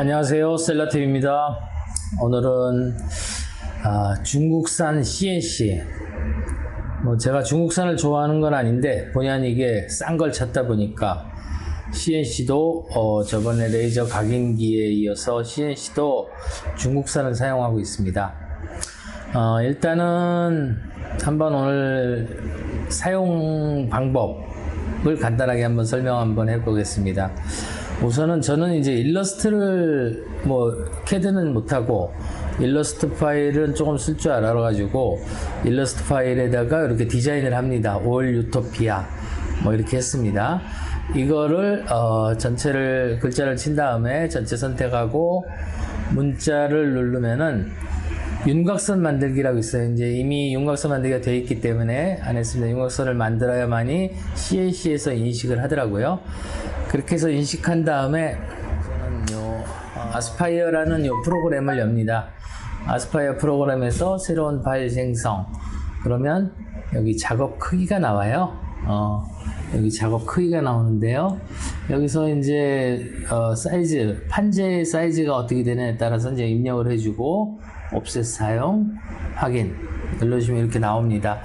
안녕하세요. 셀라팀입니다. 오늘은 아, 중국산 CNC. 뭐 제가 중국산을 좋아하는 건 아닌데 본의 아니게 싼 걸 찾다 보니까 CNC도 어, 저번에 레이저 각인기에 이어서 CNC도 중국산을 사용하고 있습니다. 어, 일단은 한번 오늘 사용 방법을 간단하게 한번 설명 한번 해보겠습니다. 우선은 저는 이제 일러스트를 뭐 캐드는 못하고 일러스트 파일은 조금 쓸 줄 알아가지고 일러스트 파일에다가 이렇게 디자인을 합니다. 올 유토피아 뭐 이렇게 했습니다. 이거를 어, 전체를 글자를 친 다음에 전체 선택하고 문자를 누르면은 윤곽선 만들기라고 있어요. 이제 이미 윤곽선 만들기가 되어 있기 때문에 안 했습니다. 윤곽선을 만들어야만이 CNC에서 인식을 하더라고요. 그렇게 해서 인식한 다음에 아스파이어라는 요 프로그램을 엽니다. 아스파이어 프로그램에서 새로운 파일 생성. 그러면 여기 작업 크기가 나와요. 어, 여기 작업 크기가 나오는데요. 여기서 이제 어, 사이즈, 판재 사이즈가 어떻게 되느냐에 따라서 이제 입력을 해주고 옵셋 사용, 확인 눌러주시면 이렇게 나옵니다.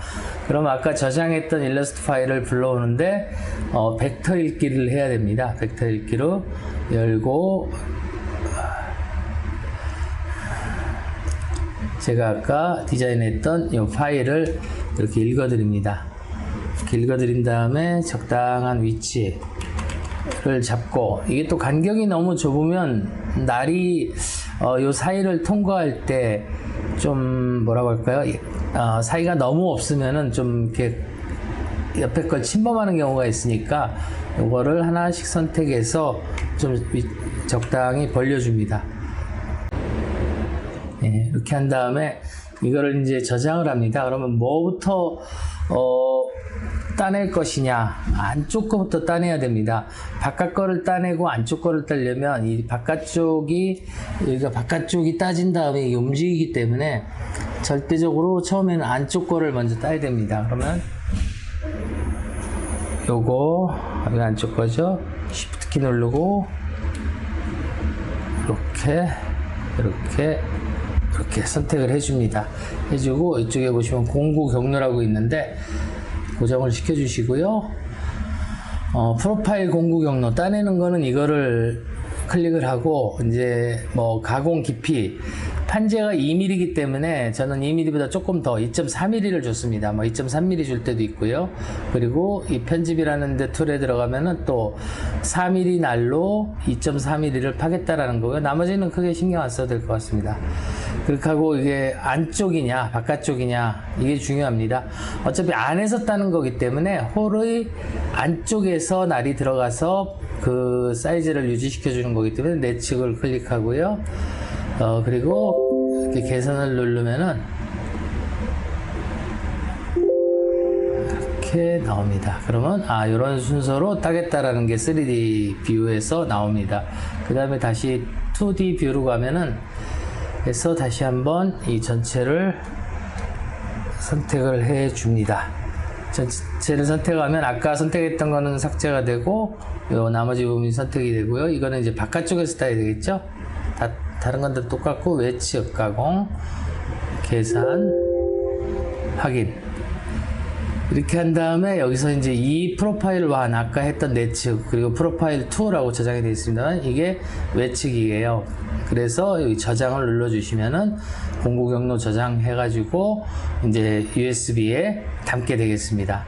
그럼 아까 저장했던 일러스트 파일을 불러오는데 어, 벡터 읽기를 해야 됩니다. 벡터 읽기로 열고 제가 아까 디자인했던 이 파일을 이렇게 읽어드립니다. 이렇게 읽어드린 다음에 적당한 위치를 잡고 이게 또 간격이 너무 좁으면 날이 어, 요 사이를 통과할 때 좀 뭐라고 할까요? 어, 사이가 너무 없으면은 좀 이렇게 옆에 걸 침범하는 경우가 있으니까 요거를 하나씩 선택해서 좀 위- 적당히 벌려줍니다. 예, 이렇게 한 다음에 이거를 이제 저장을 합니다. 그러면 뭐부터 어, 따낼 것이냐 안쪽 거부터 따내야 됩니다. 바깥 거를 따내고 안쪽 거를 따려면 이 바깥쪽이 여기가 바깥쪽이 따진 다음에 이게 움직이기 때문에 절대적으로 처음에는 안쪽 거를 먼저 따야 됩니다. 그러면 요거 여기 안쪽 거죠. Shift 키 누르고 이렇게 이렇게 이렇게 선택을 해줍니다. 해주고 이쪽에 보시면 공구 경로라고 있는데 고정을 시켜주시고요. 어, 프로파일 공구 경로 따내는 거는 이거를 클릭을 하고 이제 뭐 가공 깊이 판재가 2mm이기 때문에 저는 2mm보다 조금 더 2.4mm를 줬습니다. 뭐 2.3mm 줄 때도 있고요. 그리고 이 편집이라는 데 툴에 들어가면은 또 4mm 날로 2.4mm를 파겠다라는 거고요. 나머지는 크게 신경 안 써도 될 것 같습니다. 그렇게 하고 이게 안쪽이냐 바깥쪽이냐 이게 중요합니다. 어차피 안에서 따는 거기 때문에 홀의 안쪽에서 날이 들어가서 그 사이즈를 유지시켜 주는 거기 때문에 내측을 클릭하고요. 어 그리고 이렇게 계산을 누르면은 이렇게 나옵니다. 그러면 아 이런 순서로 따겠다라는 게 3D 뷰에서 나옵니다. 그 다음에 다시 2D 뷰로 가면은 해서 다시 한번 이 전체를 선택을 해 줍니다. 전체를 선택하면 아까 선택했던 거는 삭제가 되고 요 나머지 부분이 선택이 되고요. 이거는 이제 바깥쪽에서 따야 되겠죠? 다, 다른 건들 똑같고 외측 가공 계산 확인 이렇게 한 다음에 여기서 이제 이 프로파일 1 아까 했던 내측 그리고 프로파일 2라고 저장이 되어 있습니다. 이게 외측이에요. 그래서 여기 저장을 눌러 주시면은 공구 경로 저장해 가지고 이제 USB에 담게 되겠습니다.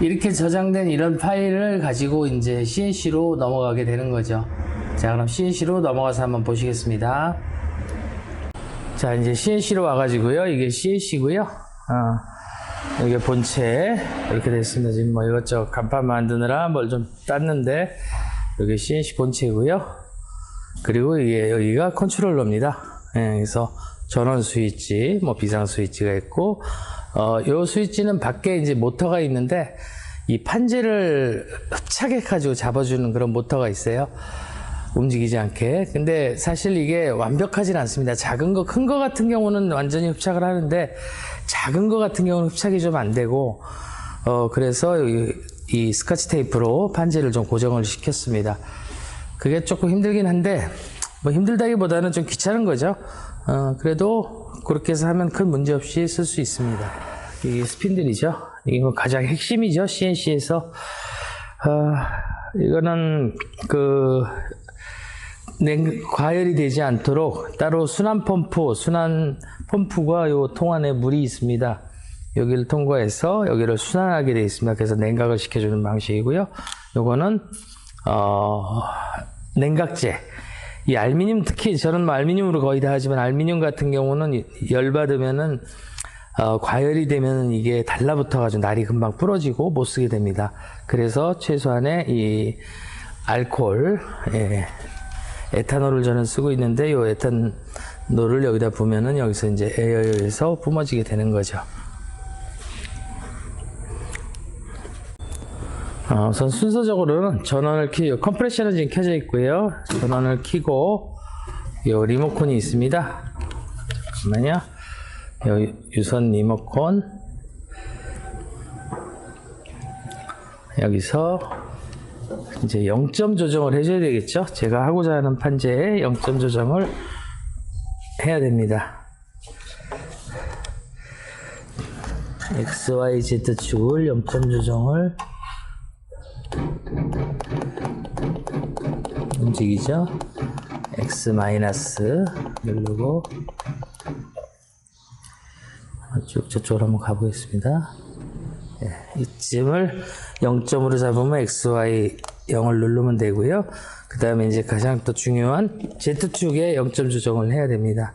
이렇게 저장된 이런 파일을 가지고 이제 CNC로 넘어가게 되는 거죠. 자, 그럼 CNC로 넘어가서 한번 보시겠습니다. 자, 이제 CNC로 와가지고요. 이게 CNC고요. 어, 이게 본체 이렇게 됐습니다. 지금 뭐 이것저것 간판 만드느라 뭘 좀 땄는데 여기 CNC 본체고요. 그리고 이게 여기가 컨트롤러입니다. 예, 그래서 전원 스위치, 뭐 비상 스위치가 있고, 어, 요 스위치는 밖에 이제 모터가 있는데 이 판재를 흡착해 가지고 잡아주는 그런 모터가 있어요. 움직이지 않게. 근데 사실 이게 완벽하진 않습니다. 작은 거, 큰 거 같은 경우는 완전히 흡착을 하는데 작은 거 같은 경우는 흡착이 좀 안 되고, 어, 그래서 이, 이 스카치 테이프로 판재를 좀 고정을 시켰습니다. 그게 조금 힘들긴 한데, 뭐 힘들다기보다는 좀 귀찮은 거죠. 어, 그래도 그렇게 해서 하면 큰 문제 없이 쓸 수 있습니다. 이게 스핀들이죠. 이거 가장 핵심이죠. CNC에서. 어, 이거는 그 냉, 과열이 되지 않도록 따로 순환 펌프, 순환 펌프가 요통 안에 물이 있습니다. 여기를 통과해서 여기를 순환하게 되어 있습니다. 그래서 냉각을 시켜주는 방식이고요. 요거는 어, 냉각제. 이 알미늄 특히 저는 뭐 알미늄으로 거의 다 하지만 알미늄 같은 경우는 열 받으면은 어, 과열이 되면 이게 달라붙어가지고 날이 금방 부러지고 못 쓰게 됩니다. 그래서 최소한의 이 알코올, 예, 에탄올을 저는 쓰고 있는데 이 에탄올을 여기다 부면은 여기서 이제 에어에서 뿜어지게 되는 거죠. 어, 우선 순서적으로는 전원을 키, 컴프레셔는 지금 켜져 있고요. 전원을 켜고 요 리모컨이 있습니다. 잠깐만요. 요 유선 리모컨 여기서 이제 0점 조정을 해줘야 되겠죠. 제가 하고자 하는 판재에 0점 조정을 해야 됩니다. X, Y, Z 축을 0점 조정을 움직이죠. X 마이너스 누르고 쭉 저쪽으로 한번 가보겠습니다. 예, 이쯤을 0점으로 잡으면 X, Y 0을 누르면 되고요. 그 다음에 이제 가장 또 중요한 Z축에 0점 조정을 해야 됩니다.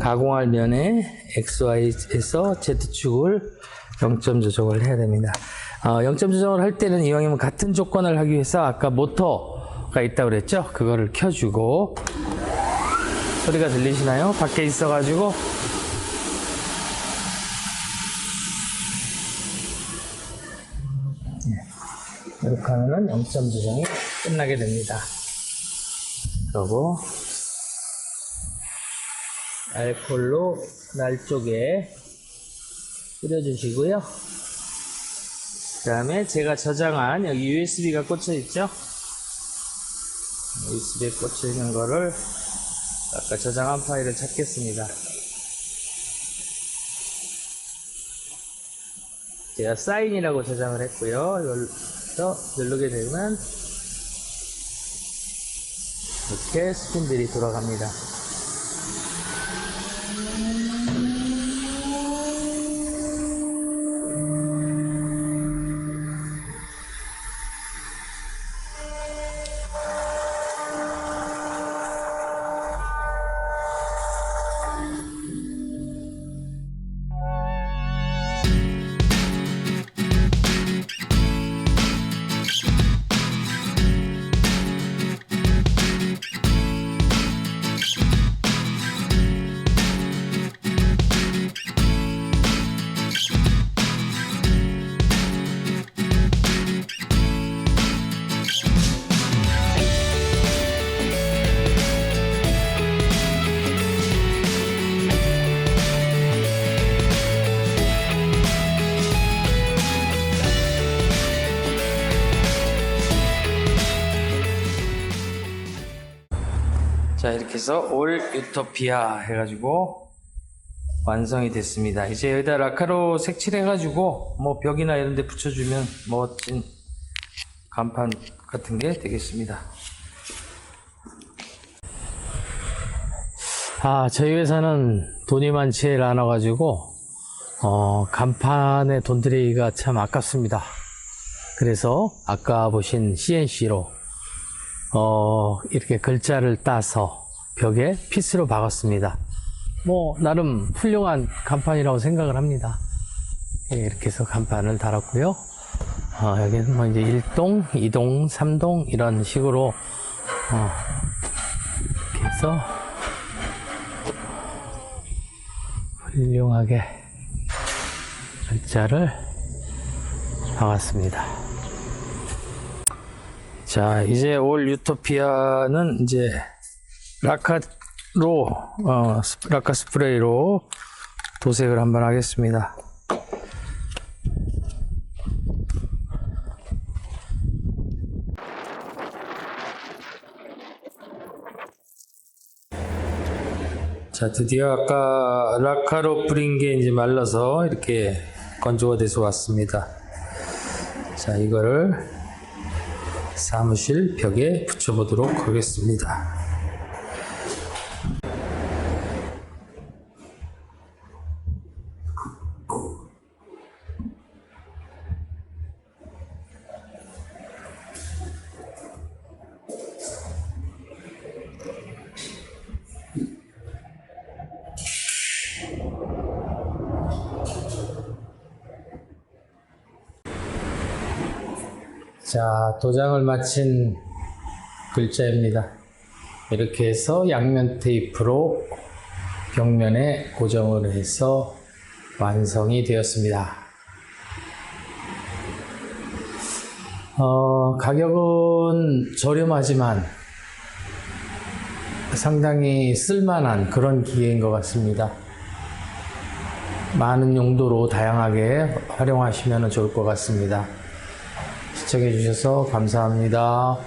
가공할 면에 XY에서 Z축을 0점 조정을 해야 됩니다. 어, 0점 조정을 할 때는 이왕이면 같은 조건을 하기 위해서 아까 모터가 있다고 그랬죠? 그거를 켜주고 소리가 들리시나요? 밖에 있어가지고 예. 이렇게 하면은 0점 조정이 끝나게 됩니다. 그리고 알콜로 날 쪽에 뿌려주시고요. 그 다음에 제가 저장한 여기 USB가 꽂혀 있죠? USB에 꽂혀 있는 거를 아까 저장한 파일을 찾겠습니다. 제가 사인이라고 저장을 했고요. 이걸서 누르게 되면 이렇게 스핀들이 돌아갑니다. 자 이렇게 해서 올 유토피아 해가지고 완성이 됐습니다. 이제 여기다 라카로 색칠해가지고 뭐 벽이나 이런 데 붙여주면 멋진 간판 같은 게 되겠습니다. 아 저희 회사는 돈이 많지 않아가지고 어, 간판에 돈 들이기가 참 아깝습니다. 그래서 아까 보신 CNC로 어, 이렇게 글자를 따서 벽에 피스로 박았습니다. 뭐, 나름 훌륭한 간판이라고 생각을 합니다. 예, 이렇게 해서 간판을 달았고요. 어, 여기는 뭐 이제 1동, 2동, 3동 이런 식으로, 어, 이렇게 해서 훌륭하게 글자를 박았습니다. 자, 이제 올 유토피아는 이제 라카로, 어, 라카 스프레이로 도색을 한번 하겠습니다. 자, 드디어 아까 라카로 뿌린 게 이제 말라서 이렇게 건조가 돼서 왔습니다. 자, 이거를 사무실 벽에 붙여보도록 하겠습니다. 자, 도장을 마친 글자입니다. 이렇게 해서 양면 테이프로 벽면에 고정을 해서 완성이 되었습니다. 어, 가격은 저렴하지만 상당히 쓸만한 그런 기계인 것 같습니다. 많은 용도로 다양하게 활용하시면 좋을 것 같습니다. 시청해 주셔서 감사합니다.